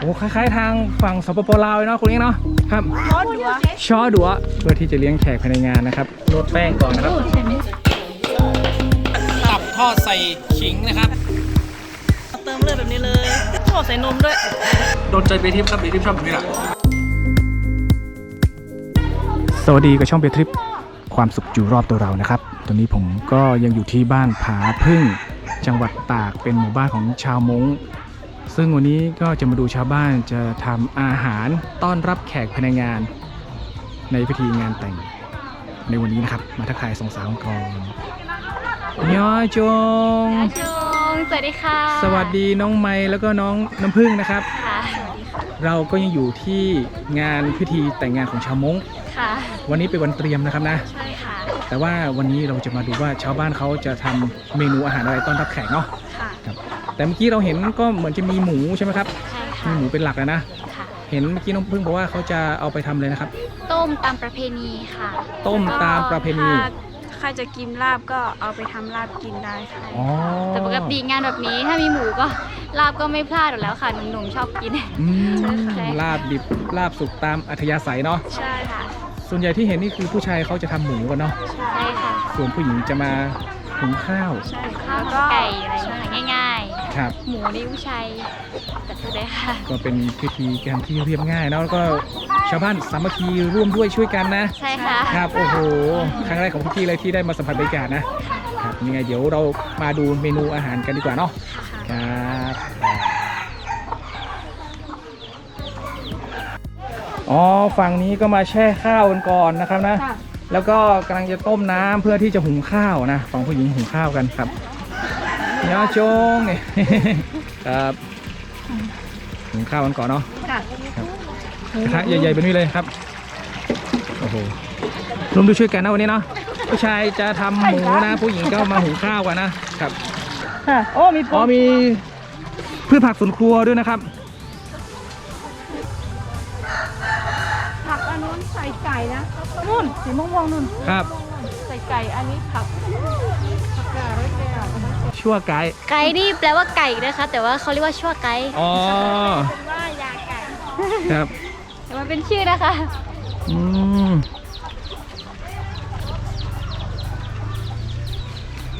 โอ้คล้ายๆทางฝั่งสปปลาวเลยเนาะคุณเองเนาะครับรอดัวช่อดัวเพื่อที่จะเลี้ยงแขกภายในงานนะครับโรดแป้งก่อนนะครับตับทอดใส่ขิงนะครับเติมเลยแบบนี้เลยโอ้ใส่นมด้วยโดนใจเบทิปครับเบทิปชอบแบบนี้แหละสวัสดีกับช่องเบทิปความสุขอยู่รอบตัวเรานะครับ ตอนนี้ผมก็ยังอยู่ที่บ้านผาพึ่ง จังหวัดตากเป็นหมู่บ้านของชาวม้ง ซึ่งวันนี้ก็จะมาดูชาวบ้านจะทำอาหารต้อนรับแขกภายในงาน ในพิธีงานแต่งในวันนี้นะครับ มาทักทายสองสาวก่อนยอจง อาชงสวัสดีค่ะสวัสดีน้องไม้แล้วก็น้องน้ำพึ่งนะครับ ค่ะเราก็ยังอยู่ที่งานพิธีแต่งงานของชาวม้งค่ะวันนี้เป็นวันเตรียมนะครับนะ ใช่ค่ะแต่ว่าวันนี้เราจะมาดูว่าชาวบ้านเขาจะทำเมนูอาหารอะไรต้อนรับแขกเนาะ ค่ะครับ แต่เมื่อกี้เราเห็นก็เหมือนจะมีหมูใช่ไหมครับใช่มีค่ะหมูเป็นหลักเลยนะค่ะ เห็นเมื่อกี้น้องพึ่งบอกว่าเขาจะเอาไปทำเลยนะครับ ต้มตามประเพณีค่ะ ต้มตามประเพณีถ้าใครจะกินลาบก็เอาไปทำลาบกินได้ค่ะ อ๋อแต่ปกติงานแบบนี้ถ้ามีหมูก็ลาบก็ไม่พลาดอยู่แล้วค่ะหนุ่มๆชอบกิน อืมใช่ค่ะ ลาบดิบลาบสุกตามอัธยาศัยเนาะใช่ค่ะ ส่วนใหญ่ที่เห็นนี่คือผู้ชายเขาจะทำหมูกันเนาะใช่ค่ะ ส่วนผู้หญิงจะมา หุงข้าว ใช่ข้าวแล้วหมูก็ไก่อะไรอย่างเงี้ยง่ายครับ ๆ หมูนี่ผู้ชายจัดได้ค่ะ ก็เป็นพิธีการที่เรียบง่ายเนาะแล้วก็ชาวบ้านสามัคคีร่วมด้วยช่วยกันนะ ใช่ค่ะ ครับโอ้โหครั้งแรกของพี่เลยที่ได้มาสัมผัสบรรยากาศนะครับยังไงเดี๋ยวเรามาดูเมนูอาหารกันดีกว่าเนาะครับอ๋อฝั่งนี้ก็มาแช่ข้าวกันก่อนนะครับนะ แล้วก็กำลังจะต้มน้ำเพื่อที่จะหุงข้าวนะฝั่งผู้หญิงหุงข้าวกันครับยอจงเนี่ยครับหุงข้าวกันก่อนเนาะค่ะกระทะใหญ่ๆแบบนี้เลยครับโอ้โหรวมด้วยช่วยกันนะวันนี้เนาะผู้ชายจะทำหมูนะ ผู้หญิงก็มาหุงข้าวกันนะครับค่ะโอ้มีอ๋อมีพืชผักสวนครัวด้วยนะครับผักอันนู้นใส่ไก่นะ นู่นสีม่วงๆนู่นครับ ใส่ไก่อันนี้ผักผักกาดด้วยแก้วชั่วไก่ไก่นี่แปลว่าไก่นะคะ แต่ว่าเขาเรียกว่าชั่วไก่อ๋อว่ายาไก่ครับแต่มันเป็นชื่อนะคะอืม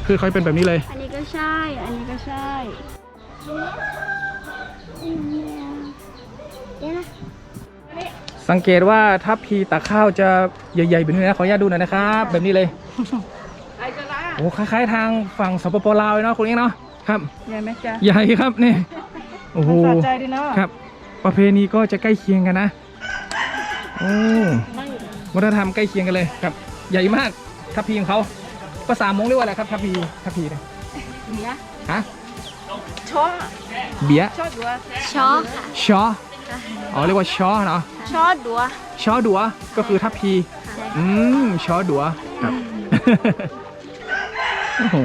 คือเขาเป็นแบบนี้เลย อันนี้ก็ใช่ อันนี้ก็ใช่ สังเกตว่าถ้าพีตักข้าวจะใหญ่ๆแบบนี้นะขออนุญาตดูหน่อยนะครับ แบบนี้เลยไอ้กระลาโอ้คล้ายๆทางฝั่งสปปลาวเลยเนาะคุณเองเนาะครับใหญ่ไหมจ๊ะใหญ่ครับนี่โอ้โหสะใจดีเนาะครับ ประเพณีก็จะใกล้เคียงกันนะโอ้วัฒนธรรมใกล้เคียงกันเลยครับ ใหญ่มากทัพพีของเขาภาษามงเรียกว่าอะไรครับทัพพีทัพพีเนี่ยเนี้ยฮะช้อเบียร์ช้อดัวช้อค่ะชอ อ๋อเรียกว่าชอเนาะช้อดัว ชอดัวก็คือทัพพีอืมชอดัวครับโอ้โห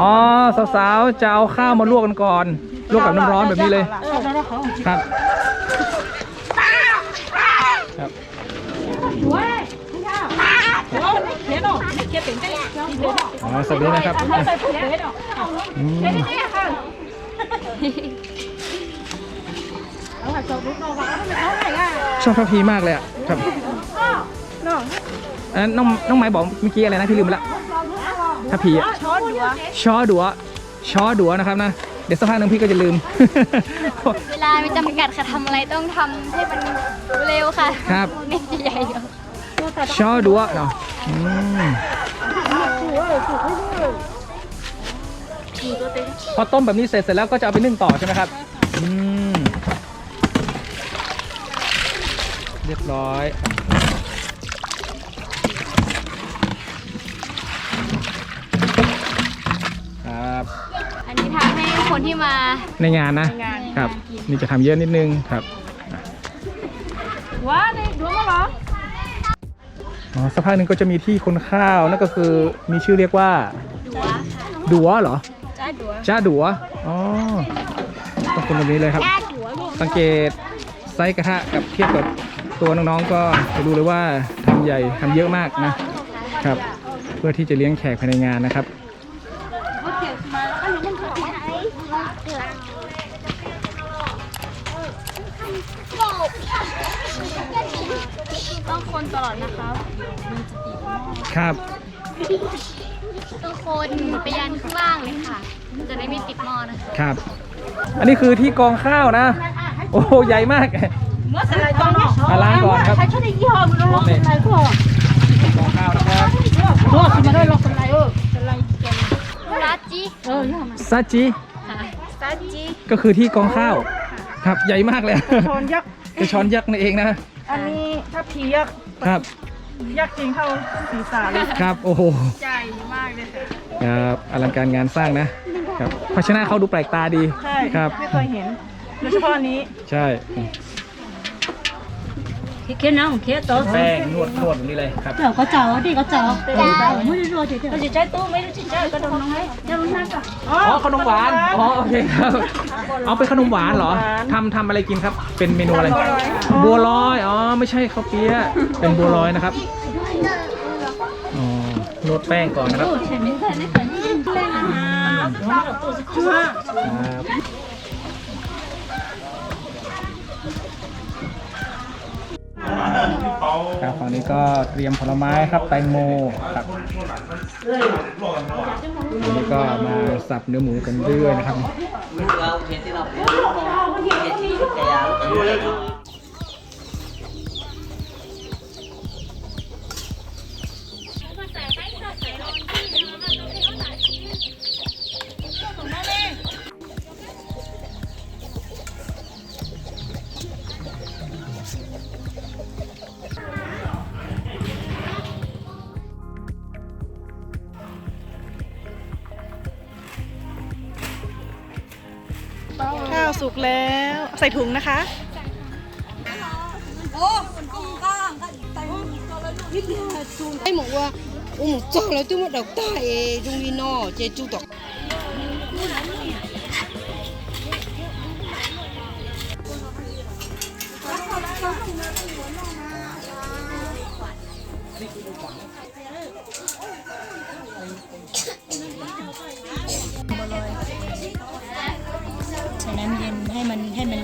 อ๋อสาวๆจะเอาข้าวมาลวกกันก่อนลวกกับน้ำร้อนแบบนี้เลยครับครับ อ๋อสับนี้นะครับอืมชอบทัพพีมากเลยอะครับอันนั้นน้องน้องไม้บอกเมื่อกี้อะไรนะพี่ลืมไปละทัพพีอะช้อดัวชอดัวชอดัวนะครับนะเดี๋ยวสักพักหนึงพี่ก็จะลืม เวลามีจำกัดค่ะทำอะไรต้องทำให้มันเร็วค่ะ ครับนี่ใหญ่อยู่ชอดัวเนาะ อืมพอต้มแบบนี้เสร็จเสร็จแล้วก็จะเอาไปนึ่งต่อใช่ไหมครับ อืม เรียบร้อย ครับ อันนี้ทำให้คนที่มา ในงานนะ ในงาน ครับ นี่จะทำเยอะนิดนึงครับ ว้าในดัวมาเหรอ อ๋อสักพักหนึ่งก็จะมีที่คนข้าวนั่นก็คือมีชื่อเรียกว่าดัวค่ะดัวเหรอจ้าดัวจ้าดัวอ๋อต้องคนแบบนี้เลยครับ จ้าดัวลูกสังเกตไซส์กระทะกับเทียบกับตัวน้องๆก็จะดูเลยว่าทำใหญ่ทำเยอะมากนะครับ เพื่อที่จะเลี้ยงแขกภายในงานนะครับ ต้องคนตลอดนะครับ ครับต้องคนไปยันข้างล่างเลยค่ะ จะได้ไม่ติดหม้อนะคะครับ อันนี้คือที่กองข้าวนะ โอ้โหใหญ่มากเมื่ออะไรก่อนเนาะอะล้างก่อนครับใช้ชุดยี่ห้อมันลงอะไรก็กองข้าวนะครับโอ้สิมาได้ลงอะไรเอออะไรรัดจีเออเนี่ยมันซาจิค่ะรัดจีก็คือที่กองข้าว ครับใหญ่มากเลยช้อนยักษ์กระชอนยักษ์นั่นเองนะ อันนี้ถ้าผียักษ์ครับ ยักษ์จริงเข้าศีรษะเลยครับ โอ้โห ใหญ่มากเลยค่ะครับอลังการงานสร้างนะครับภาชนะเขาดูแปลกตาดีใช่ครับ ไม่เคยเห็นโดยเฉพาะอันนี้ ใช่ เคสน้ำเคสโต๊ะแป้งนวดนวดแบบนี้เลยครับเจ้าก็เจ้าดิก็เจ้าไม่ได้รอเฉยเราจะใช้ตู้ไม่ได้ใช้กระดมน้องให้เจ้าลูกนั่งก่อนอ๋อขนมหวานอ๋อโอเคครับเอาเป็นขนมหวานเหรอขนมหวานทำทำอะไรกินครับ เป็นเมนูอะไรบัวลอยค่ะบัวลอยอ๋อไม่ใช่ข้าวเปี๊ยะเป็นบัวลอยนะครับอ๋อนวดแป้งก่อนนะครับ ครับครับฝั่งนี้ก็เตรียมผลไม้ครับแตงโมครับอันนี้ก็มาสับเนื้อหมูกันด้วยนะครับข้ ถุงนะคะไอ้หมอกว่าอุ้มจ้องแล้วตุ้มดอกตาเอ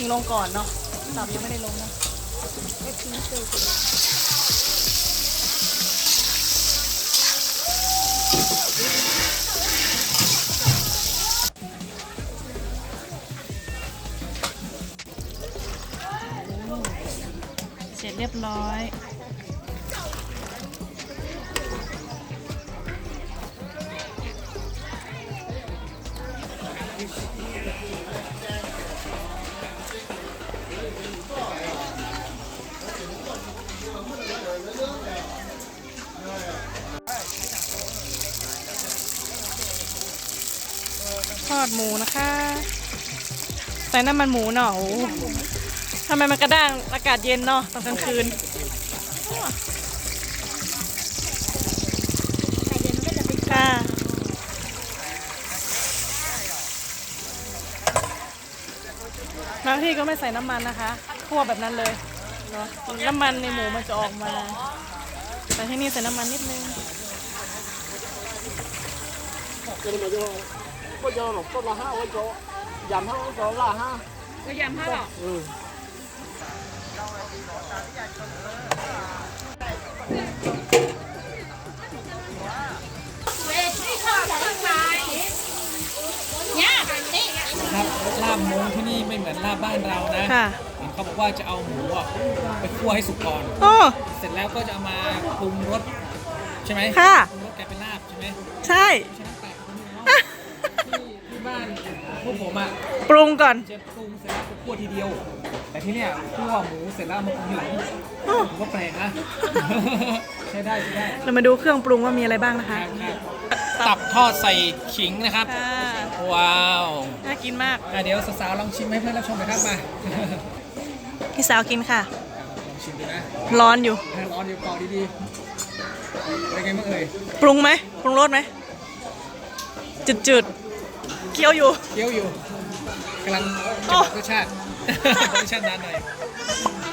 ชิงลงก่อนเนาะตับยังไม่ได้ลงนะเสร็จเรียบร้อย ใส่น้ำมันหมูเนาะโอ้ทำไมมันกระด้างอากาศเย็นเนาะตอนกลางคืนค่ะบางที่ก็ไม่ใส่น้ำมันนะคะคั่วแบบนั้นเลยเนาะน้ำมันในหมูมันจะออกมา แต่ที่นี่ใส่น้ำมันนิดนึงก็ย่อหนักมาห้าวันจอ ครับลาบหมูที่นี่ไม่เหมือนลาบบ้านเรานะค่ะ เห็นเขาบอกว่าจะเอาหมูอะไปคั่วให้สุกก่อน โอ้ เสร็จแล้วก็จะเอามาปรุงรสใช่ไหมค่ะ ปรุงรสกลายเป็นลาบใช่ไหมใช่ฉะนั้นแที่ที่บ้านพวกผมอะปรุงก่อนจะปรุงเสร็จแล้วก็คั่วทีเดียว แต่ที่เนี่ยคั่วหมูเสร็จแล้วเอามาปรุงทีหลังผมว่าแปลกนะ ใช้ได้ใช้ได้เรามาดูเครื่องปรุงว่ามีอะไรบ้างนะคะ ตับทอดใส่ขิงนะครับค่ะว้าวน่ากินมากอะเดี๋ยวสาวๆลองชิมให้เพื่อนรับชมหน่อยครับมาพี่สาวกินค่ะลองชิมดูนะร้อนอยู่ถ้าร้อนอยู่เกาะดีๆเป็นไงบ้างเอ่ยปรุงไหมปรุงรสไหมจืดๆเคี้ยวอยู่ เคี้ยวอยู่กำลังโอ้จะบอกรสชาติ รสชาตินานหน่อย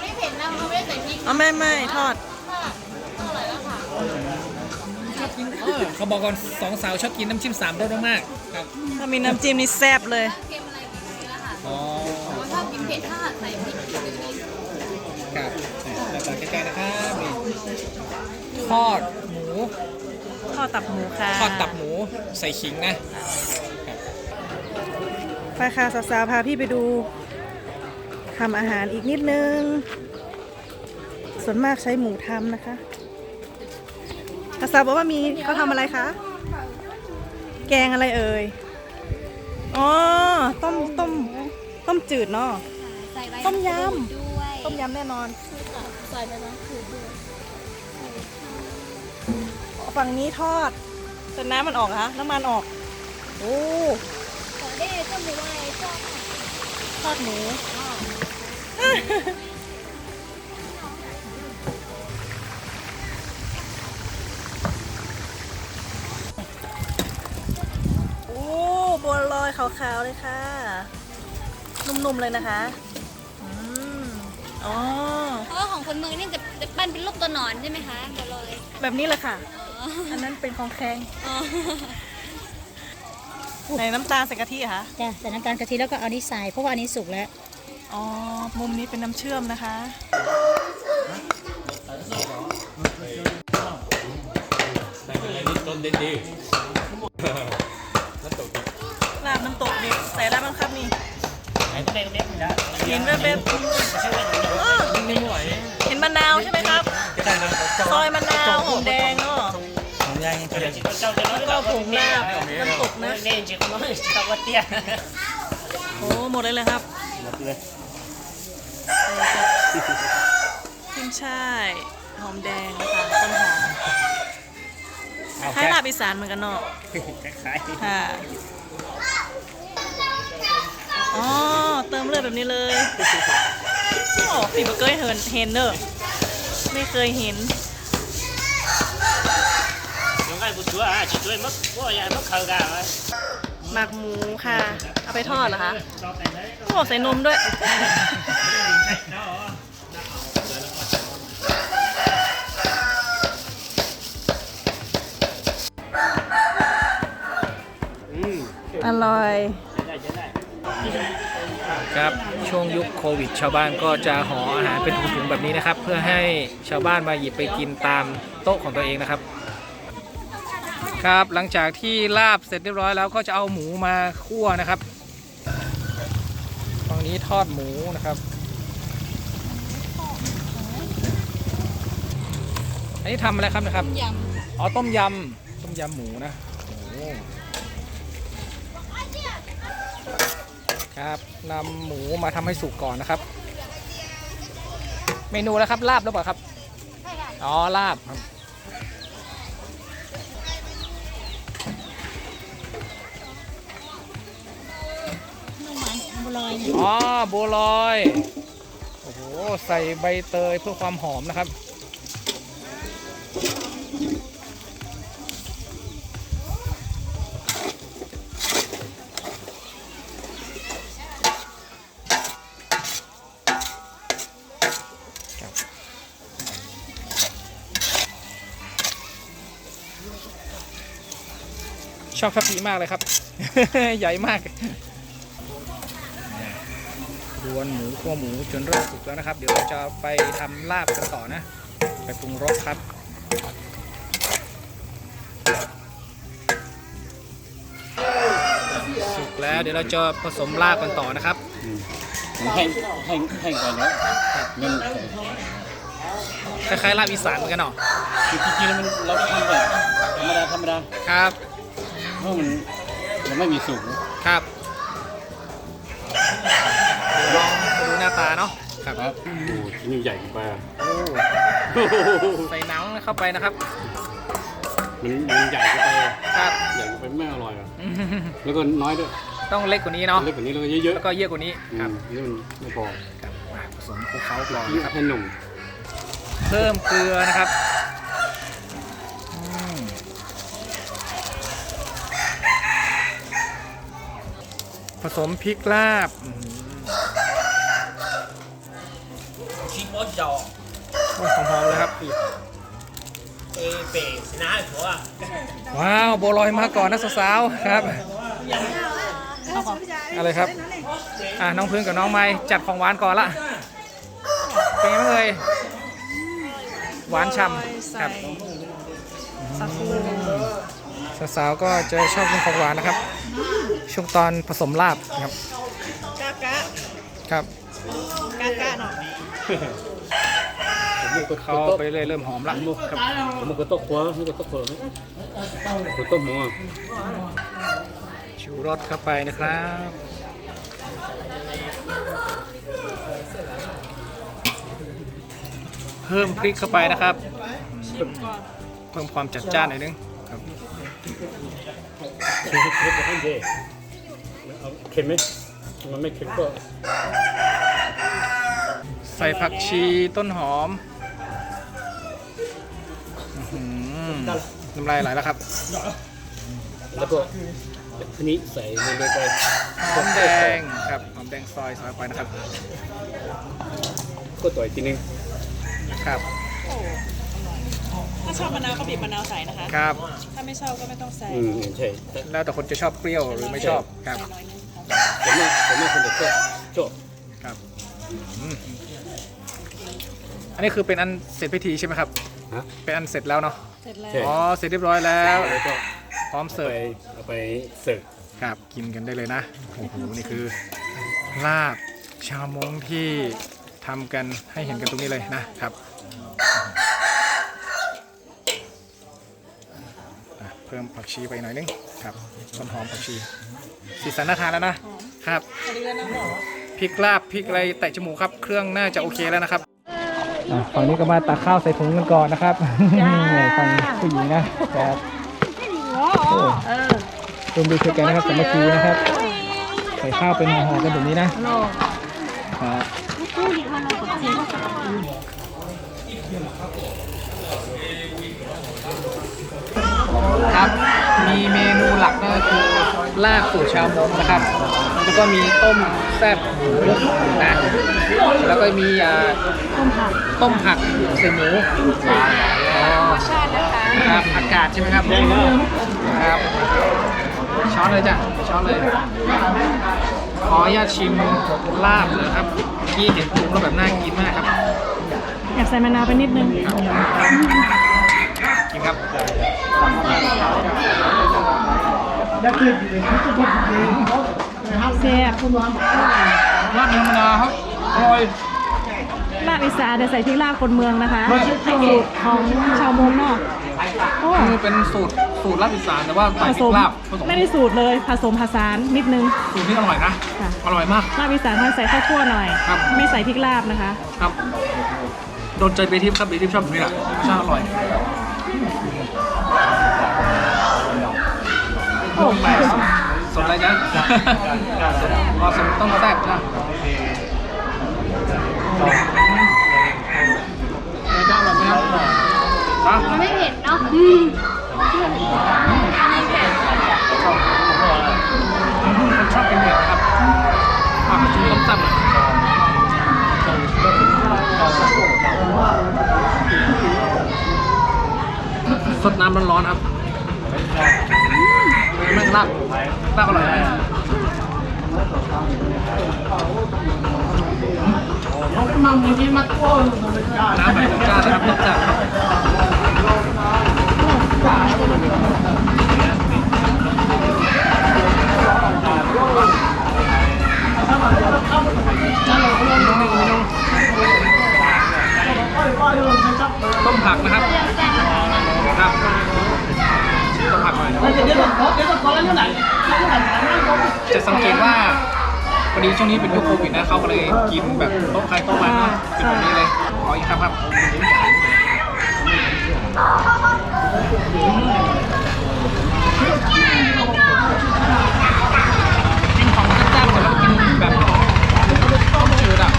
ไม่เผ็ดนะเขาไม่ได้ใส่พริกอ๋อไม่ไม่ทอดชอบกินเออเขาบอกก่อนสองสาวชอบกินน้ำจิ้มสามรสมากๆครับถ้ามีน้ำจิ้มนี่แซ่บเลย เค็มอะไรอย่างนี้แล้วค่ะอ๋อชอบกินเผ็ดถ้าใส่พริกเดี๋ยวนี้ครับแต่ต่อใกล้ๆนะครับนี่ทอดหมู ทอดตับหมูค่ะ ทอดตับหมูใส่ขิงนะ ไปค่ะสาวๆพาพี่ไปดูทำอาหารอีกนิดนึง ส่วนมากใช้หมูทำนะคะสาวๆบอกว่ามีเขาทำอะไรคะ แกงอะไรเอ่ย อ๋อ ต้มต้มต้มจืดเนาะใส่ใบต้มยำมะกรูดด้วยต้มยำแน่นอนใส่ใบมะกรูดด้วยฝั่งนี้ทอดแต่น้ำมันออกเหรอคะน้ำมันออก โอ้ ขอได้เจ้าหมูอะไรชอบทอดหมูโอ้บัวลอยขาวๆเลยค่ะ นุ่มๆเลยนะคะอืมอ๋อ เพราะว่าของคนเมืองนี่จะจะปั้นเป็นรูปตัวหนอนใช่ไหมคะบัวลอยแบบนี้เลยค่ะอันนั้นเป็นของแข็งอ๋อ ในน้ำตาลใส่กะทิเหรอคะ จ้ะใส่น้ำตาลกะทิแล้วก็เอานี้ใส่เพราะว่าอันนี้สุกแล้ว อ๋อ มุมนี้เป็นน้ำเชื่อมนะคะลาบน้ำตกดิใส่อะไรบ้างครับนี่เห็นแบบแบบเออเห็นมะนาวใช่ไหมครับซอยมะนาวหอมแดงเนาะแล้วก็ผงลาบน้ำตกนะโอ้หมดเลยเลยครับหมดเลยขึ้นช่ายหอมแดงนะคะต้นหอมคล้ายลาบอีสานเหมือนกันเนาะค่ะอ๋อเติมเลือดแบบนี้เลยโอ้ฝีมือเกยเห็นเห็นเนอะไม่เคยเห็น ไก่บุชัวอะช่วยมักพวกยายมักเขากาไว้หมักหมูค่ะ เอาไปทอดเหรอคะโอ้ใส่นมด้วย อร่อย ครับช่วงยุคโควิด ชาวบ้านก็จะห่ออาหารเป็นถุงๆแบบนี้นะครับ เพื่อให้ชาวบ้านมาหยิบไปกินตามโต๊ะของตัวเองนะครับ ครับหลังจากที่ลาบเสร็จเรียบร้อยแล้วก็จะเอาหมูมาคั่วนะครับฝั่งนี้ทอดหมูนะครับอันนี้ทำอะไรครับนะครับยอ๋อต้มยำต้มยำหมูนะโอ้โหครับนำหมูมาทำให้สุกก่อนนะครับ เมนูแล้วครับลาบแล้วเปล่าครับอ๋อลาบครับำมันบัวลอยอ๋อบัวลอยโอ้โหใส่ใบเตยเพื่อความหอมนะครับ ชอบทัพพีมากเลยครับ ใหญ่มาก วนหมูคั่วหมูจนเริ่มสุกแล้วนะครับ เดี๋ยวเราจะไปทำลาบกันต่อนะ ไปปรุงรสครับสุกแล้วเดี๋ยวเราจะผสมลาบกันต่อนะครับแห้งแห้งแห้งก่อนเนาะมันคล้ายๆลาบอีสานเหมือนกันเนาะคือจริงๆแล้วมันเราทำแบบธรรมดาธรรมดาครับเพราะมันมันไม่มีสุกครับ เนาะครับครับโอ้ชิ้นนี้ใหญ่เกินไปอะโอ้ใส่หนังเข้าไปนะครับ มันมันใหญ่เกินไปอะครับใหญ่เกินไปไม่อร่อยอะอืมแล้วก็น้อยด้วยต้องเล็กกว่านี้เนาะเล็กกว่านี้แล้วก็เยอะแล้วก็เยอะกว่านี้ๆครับอืมนี่มันไม่พอครับมาผสมคลุกเคล้าก่อนนี่นะครับให้หนุ่มเพิ่มเกลือนะครับอืมผสมพริกลาบ อืมชิ้นโอ๊ตดอกโอ้ยหอมๆเลยครับเอเปสนะหัวว้าวโบวลอยมาก่อนนะสาวๆครับอะไรครับ อ่าน้องพึ่งกับน้องไม้จัดของหวานก่อนละเป็นไงบ้างเอ่ยหวานฉ่ำครับสาคูสาวๆก็จะชอบกินของหวานนะครับ ช่วงตอนผสมลาบครับกะกะครับกะกะหน่อย ผมก็เขาไปเรื่อยเริ่มหอมละครับผมก็ต้องคว้าผมก็ต้องเปิดผมต้องหัวชูรสเข้าไปนะครับเพิ่มพริกเข้าไปนะครับ เพิ่มความจัดจ้านหน่อยนึงครับเค็มเค็มให้เยเอาเค็มไหมมันไม่เค็มก็ ใส่ผักชีต้นหอมอื้อหือน้ำลายไหลแล้วครับแล้วก็ทีนี้ใส่เรื่อยๆไปหอมแดงครับหอมแดงซอยซอยไปนะครับก็ต่อยทีนึงครับถ้าชอบมะนาวก็บีบมะนาวใส่นะคะ ครับ ถ้าไม่ชอบก็ไม่ต้องใส่อืมใช่แต่แล้วแต่คนจะชอบเปรี้ยวหรือไม่ชอบครับน้อยนึงค่ะ ผมว่าผมว่าคนเด็กก็ชอบ ครับอืม อันนี้คือเป็นอันเสร็จพิธีใช่ไหมครับ ฮะ เป็นอันเสร็จแล้วเนาะ เสร็จแล้ว ใช่ อ๋อ เสร็จเรียบร้อยแล้ว แล้วก็พร้อมเอาเสิไปร์ฟ เอาไปเสิร์ฟครับกินกันได้เลยนะ โอ้โห นี่คือ ลาบชาวมงที่ทำกันให้เห็นกันตรงนี้เลยนะครับอะเพิ่มผักชีไปหน่อยนึงครับต้นหอมผักชีสีสันน่าทานแล้วนะครับพริกลาบพริกอะไรแตะจมูกครับ เครื่องน่าจะโอเคแล้วนะครับ ฝั่งนี้ก็มาตักข้าวใส่ถุงกันก่อนนะครับฝั่งผู้หญิงนะครับโอ้รวมดูช่วยกันนะครับสามัคคีนะครับ ใส่ข้าวเป็นห่อๆกันแบบนี้นะครับครับมีเมนูหลักก็คือลาบสูตรชาวมงนะครับ แล้วก็มีต้ม แซ่บหมูนะแล้วก็มีอ่าต้มผักใส่หมูอ๋อครับอากาศใช่ไหมครับครับช้อนเลยจ้ะช้อนเลยขออนุญาตชิมลาบเลยครับเมื่อกี้เห็นปรุงแล้วแบบน่ากินมากครับอยากใส่มะนาวไปนิดนึงกินครับ แซ่บลาบเนื้อมะนาวครับอร่อยลาบอีสานแต่ใส่พริกลาบคนเมืองนะคะสูตรของชาวมงเนาะโอ้คือเป็นสูตรสูตรลาบอีสานแต่ว่าใส่ผพสริมกลาบผสมไม่ได้สูตรเลยผสมผสานนิดนึงสูตรที่อร่อยนะค่ะอร่อยมากลาบอีสานต้องใส่ข้าวคั่วหน่อยครับไม่ใส่พริกลาบนะคะครับโดนใจเบทิปครับเบทิปชอบแบบนี้แหละรสชาติอร่อยโอ้ไป สนอะไรจ๊ะอ๋อสนต้องแซ่บนะรสชาติอร่อยไหมครับมันไม่เผ็ดเนาะชอบเป็นเผ็ดครับปากจุ้มต้มจับสดน้ำร้อนๆครับ ม่งลาบลาบอร่อยไหมน้ำแบบจ้านะครับรสจัด พอดีช่วงนี้เป็นยุคโควิดนะเขาก็เลยกินแบบโต๊ะใครโต๊ะมันนะเป็นแบบนี้เลยขออีกครับครับกินของจ้างๆเสร็จแล้วกินแบบต้มจืดอะ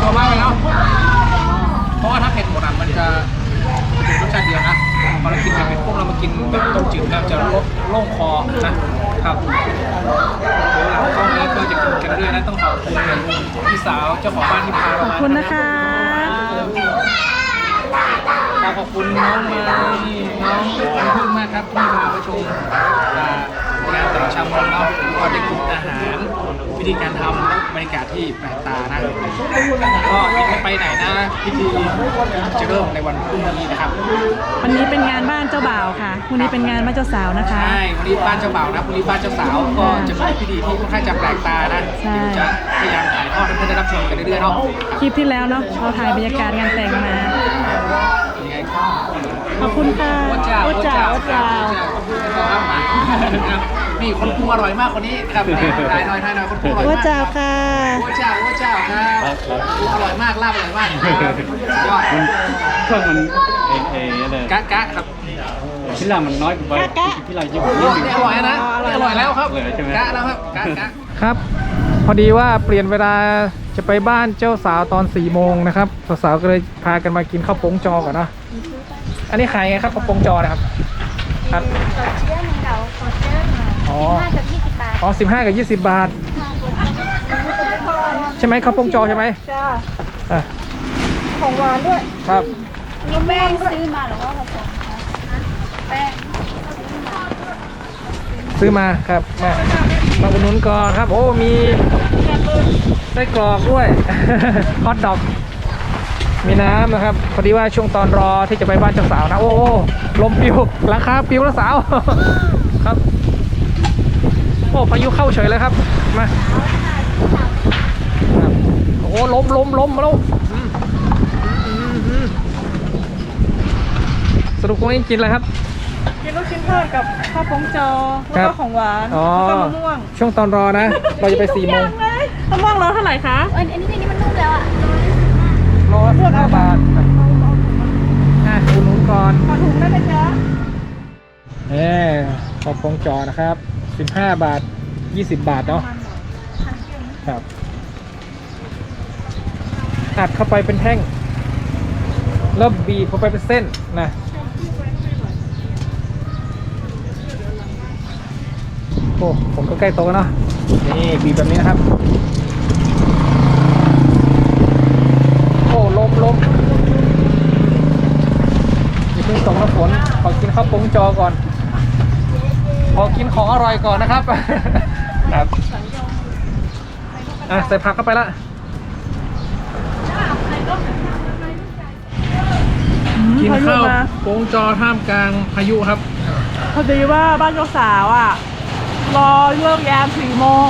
ตัวมากไปแล้วเพราะว่าถ้าเผ็ดหมดอะมันจะเป็นรสชาติเดียวนะพอเรากินแบบเผ็ดปุ๊บเรามากินแบบต้มจืดแล้วจะโล่งคอนะ ครับเดี๋ยวหลังกล้องนี้ก็จะกินกันเรื่อยนะต้องขอบคุณพี่สาวเจ้าของบ้านที่พาเราขอบมาคุณนะคะ ขอบคุณน้องมาน้องน้ำพึ่งมากครับที่มาประชมอ่างานแต่งชามอนเนาะก็ได้กินอาหาร วิธีการทำบรรยากาศที่แปลกตานะก็ยังไม่ไปไหนนะพิธีจะเริ่มในวันพรุ่งนี้นะครับวันนี้เป็นงานบ้านเจ้าบ่าวค่ะวันนี้เป็นงานบ้านเจ้าสาวนะคะ ใช่วันนี้บ้านเจ้าบ่าวนะวันนี้บ้านเจ้าสาวก็จะมีพิธีที่ค่อนข้างจะแปลกตานะใช่ เดี๋ยวจะพยายามถ่ายทอดให้เพื่อนได้รับชมกันเรื่อยๆเนาะคลิปที่แล้วเนาะเราถ่ายบรรยากาศงานแต่งมา ยังไงขอบคุณค่ะวัดเจ้าวัดเจ้าวัดเจ้า นี่คนปรุงอร่อยมากคนนี้ครับนี่ถ่ายหน่อยถ่ายหน่อยคนปรุงอร่อยวัมาดกเจ้าค่ะวัดเจ้าวัดเจ้าครับปรุงอร่อยมากลาบอร่อยมากครับยอดเครื่องมันเอเอเลยกะกะครับที่เรามันน้อยกว่าไปที่เราญี่โอ้ปุ่นนี่อร่อยนะนี่อร่อยแล้วครับเลยใช่ไหมกะแล้วครับกะกะครับ พอดีว่าเปลี่ยนเวลาจะไปบ้านเจ้าสาวตอน4ี่โมงนะครับสาวๆก็เลยพากันมากินข้าวโป้งจอก่อนเนาะอันนี้ขายไงครับข้าวโป้งจอนะครับครับ อหน่อยอ๋อ ห้ากับยี่สิบบาทอ๋อสิบห้ากับยี่สิบบาท ใช่ไหมข้าวโป้งจอใช่ไหมจ้าอะของหวานด้วยครับนี่แป้งซื้อมาหรือว่าผสมคะแป้งซื้อมาครับมามาอุดหนุนก่อนครับ โอ้มีไส้กรอกด้วย ฮอทดอก มีน้ำนะครับ พอดีว่าช่วงตอนรอที่จะไปบ้านเจ้าสาวนะ โอ้โอ้ลมปิวหลังคาปิวแล้วสาวครับ โอ้พายุเข้าเฉยเลยครับ มาครับโอ้ลมลมลมมาแล้วอืมอืมอืมสรุปว่ากินอะไรครับกินลูกชิ้นทอดกับข้าวโป้งจอครัแล้วบก็ของหวานอ๋อแล้วก็มะม่วง ช่วงตอนรอนะ เราจะไปสี่โมงมะม่วงรสเท่าไหร่คะเอ้ยอันนี้อันนี้มันนุ่มแล้วอะรอสิบห้าบาทครับอะอุดหนุนก่อนขอถุงได้ไหมจ๊ะเอ่ขอบคงจอนะครับ สิบห้าบาทยี่สิบบาทเนาะครับอัดเข้าไปเป็นแท่งแล้วบีบเข้าไปเป็นเส้นนะโอ้ผมก็ใกล้โตแล้วเนาะนี่บีบแบบนี้นะครับ โอ้ลมลมอย่าเพิ่งตกน้ำฝนขอกินข้าวปรุงจอก่อน ขอกินของอร่อยก่อนนะครับ ครับอะใส่ผักเข้าไปละกินข้าวปรุงจอท่ามกลางพายุครับ พอดีว่าบ้านเจ้าสาวอะ รอเลิกยามสี่โมง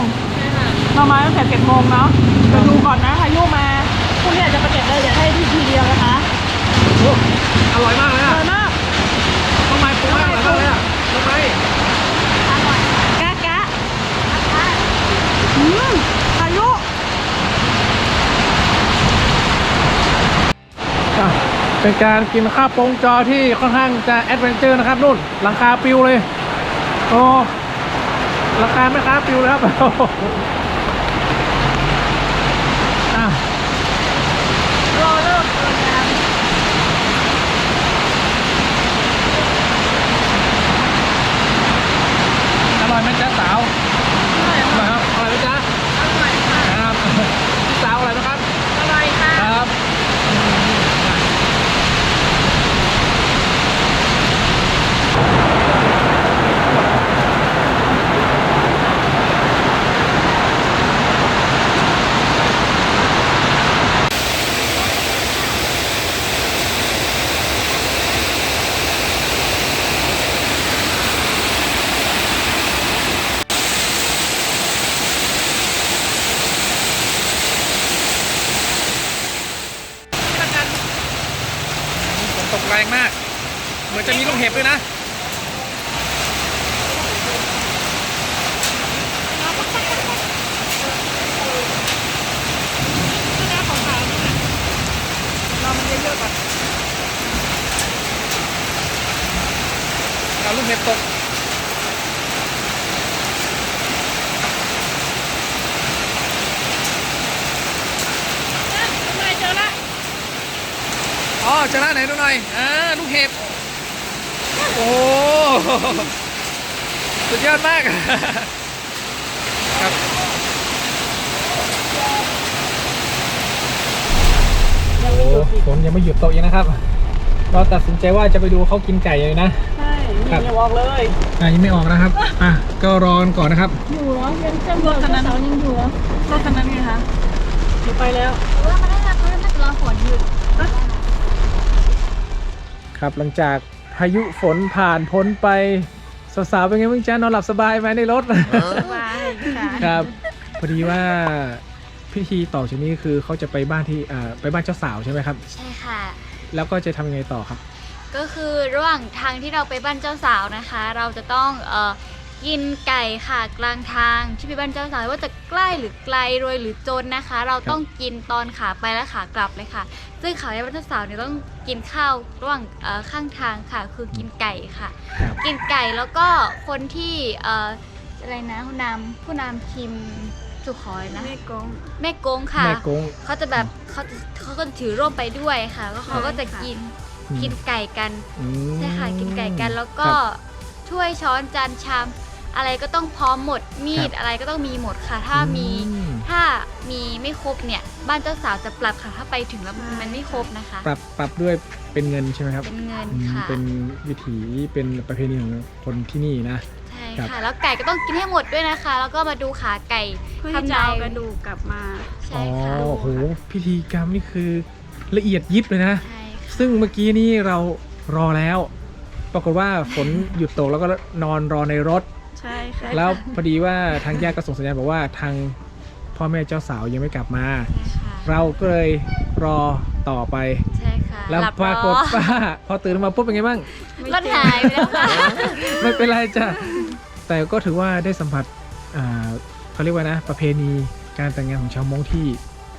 เรามาตั้งแต่เจ็ดโมงเนาะจะดูก่อนนะพายุมาพรุ่งนี้อาจจะไปเก็บเลยเดี๋ยวให้ทีทีเดียวนะคะโอ้อร่อยมากเลยเออะ อมาก ต้นไม้ปรุงมากอร่อยมากเลยอะต้นไม้ กะกะอืม พายุอะเป็นการกินข้าวโปงจอที่ค่อนข้างจะแอดเวนเจอร์นะครับนู่นหลังคาปิวเลย โอ้หลังคาไม่ค้าปิวเลยครับ อะ รอเลิก ตกแรงมาก เหมือนจะมีลูกเห็บด้วยนะ เอาลูกเห็บตก อ๋อเจอแล้วไหนดูหน่อยอ่าลูกเห็บ โอ้โหสุดยอดมาก ครับโอ้โหฝนยังไม่หยุดตกอีกนะครับ เราตัดสินใจว่าจะไปดูเขากินไก่เลยนะ ใช่ยังไม่ออกเลยอ่ายังไม่ออกนะครับ อะ ก็รอกันก่อนนะครับรถคันนั้นยังอยู่รถคันนั้นไงคะหนูไปแล้วว่ามันน่าจะเขาน่าจะรอฝนอยู่ ครับหลังจากพายุฝนผ่านพ้นไปสาวๆเป็นไงบ้างจ๊ะนอนหลับสบายไหมในรถสบายค่ะครับพอดีว่าพิธีต่อจากนี้คือเขาจะไปบ้านที่อ่าไปบ้านเจ้าสาวใช่ไหมครับ ใช่ค่ะ แล้วก็จะทำยังไงต่อครับ ก็คือระหว่างทางที่เราไปบ้านเจ้าสาวนะคะ เราจะต้องเอ่อ กินไก่ค่ะกลางทางที่ไปบ้านเจ้าสาวว่าจะใกล้หรือไกลรวยหรือจนนะคะ เราต้องกินตอนขาไปและขากลับเลยค่ะ ซึ่งขาไปบ้านเจ้าสาวเนี่ยต้องกินข้าวระหว่างเอ่อข้างทางค่ะ คือกินไก่ค่ะ ครับกินไก่แล้วก็คนที่เอ่ออะไรนะผู้นำผู้นำทีมสุขอยนะ แม่กงแม่กงค่ะ แม่กง เขาจะแบบเขาจะเขาก็จะถือร่มไปด้วยค่ะแล้วเขาก็จะใช่ค่ะกินอืม กินไก่กันอืมใช่ค่ะกินไก่กันแล้วก็ครับถ้วยช้อนจานชาม อะไรก็ต้องพร้อมหมดมีดครับอะไรก็ต้องมีหมดค่ะ ถ้ามีอืม ถ้ามีไม่ครบเนี่ย บ้านเจ้าสาวจะปรับค่ะถ้าไปถึงแล้วมันไม่ครบนะคะปรับปรับด้วยเป็นเงินใช่ไหมครับเป็นเงินอืมค่ะ เป็นวิถีเป็นประเพณีของคนที่นี่นะ ใช่ครับค่ะแล้วไก่ก็ต้องกินให้หมดด้วยนะคะ แล้วก็มาดูขาไก่เพื่อที่จะเอากระดูกกลับมา ใช่อ๋อค่ะโอ้โหพิธีกรรมนี่คือละเอียดยิบเลยนะ ใช่ค่ะซึ่งเมื่อกี้นี่เรารอแล้ว ปรากฏว่าฝนหยุดตกแล้วก็นอนรอในรถ ใช่ค่ะแล้วพอดีว่าทางญาติก็ส่งสัญญาณบอกว่าทางพ่อแม่เจ้าสาวยังไม่กลับมาใช่ค่ะเราก็เลยรอต่อไป ใช่ค่ะแล้วหบปรากฏอว่าพอตื่นมาปุ๊บเป็นไงบ้าง รถหายไปแล้วค่ะ ไม่เป็นไรจ้ะ แต่ก็ถือว่าได้สัมผัสอ่าเขาเรียกว่านะ ประเพณีการแต่งงานของชาวมงที่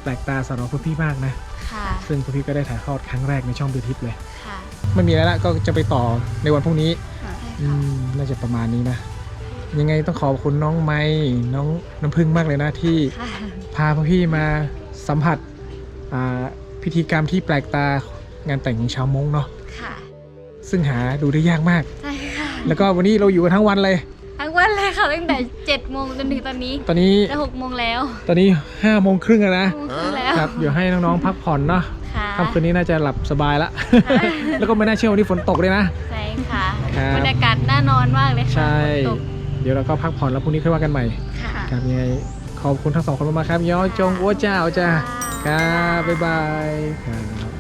แปลกตาสำหรับพวกพี่มากนะ ค่ะซึ่งพวกพี่ก็ได้ถ่ายทอดครั้งแรกในช่องเบทิปเลย ค่ะไม่มีอะไรละก็จะไปต่อในวันพรุ่งนี้ใช่อืค่ะมน่าจะประมาณนี้นะ ยังไงต้องขอบคุณน้องไม้น้องน้ำพึ่งมากเลยนะที่ค่ะพาพวกพี่มาสัมผัสอ่าพิธีกรรมที่แปลกตางานแต่งของชาวมงเนาะค่ะซึ่งหาดูได้ยากมากใช่ค่ะแล้วก็วันนี้เราอยู่กันทั้งวันเลย ทั้งวันเลยค่ะตั้งแต่เจ็ดโมงจนถึงตอนนี้ ตอนนี้จะหกโมงแล้ว ตอนนี้ห้าโมงครึ่งแล้วนะหกโมงครึ่งแล้วครับเดี๋ยวให้น้องๆพักผ่อนเนาะค่ะค่ำคืนนี้น่าจะหลับสบายละ แล้วก็ไม่น่าเชื่อวันนี้ฝนตกเลยนะ ใช่ค่ะครับบรรยากาศน่านอนมากเลยค่ะใช่ฝนตก เดี๋ยวเราก็พักผ่อนแล้วพรุ่งนี้ค่อยว่ากันใหม่ค่ะครับยังไงขอบคุณทั้งสองคนมากๆครับย้อจงอ้วเจ้าจ้าครับบ๊ายบายครับ